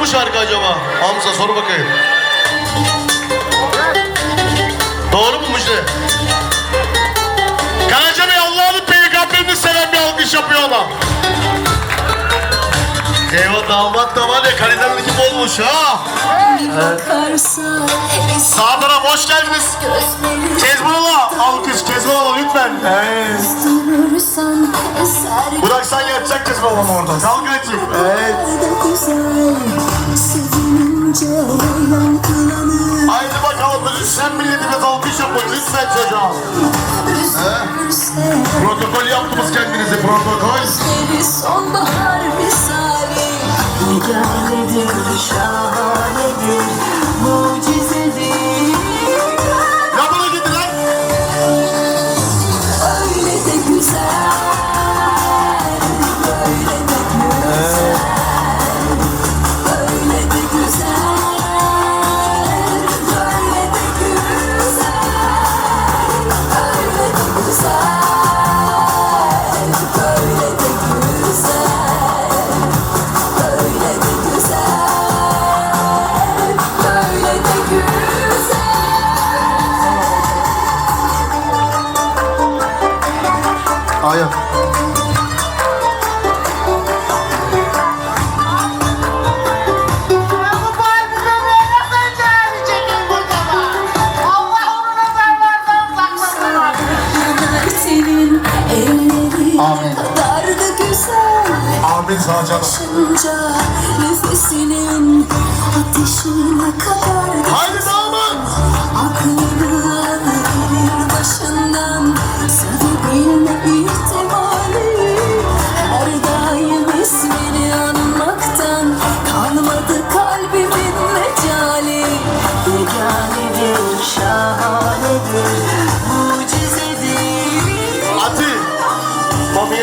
mu şarkı acaba? Hamza sor bakayım. Doğru mu Müjde? Karaca Bey Allah'ın peygamberini seven bir alkış yapıyor ama. Eyvah damat da var ya kalidenin gibi olmuş ha. Eski Sağ taraf hoş geldiniz. Kezbanala alkış Kezbanala lütfen. Evet. Burak sen yatacak Kezbanala orada. Kalk açık. Evet. Haydi bakalım lütfen milletimiz alkış yapın lütfen çocuğa. Protokol yaptınız kendinize protokol. Sonbahar misali Nigaredir, şahanedir ellerin Amin. Amin sağ canım. Nefesinin ateşine kadar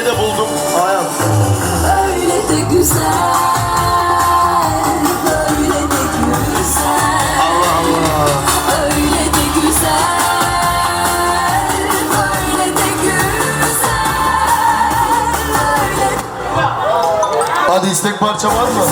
De buldum. Ayak. Öyle de güzel Böyle de güzel Allah Allah. Öyle de güzel Böyle de güzel Öyle Hadi istek parça var mı?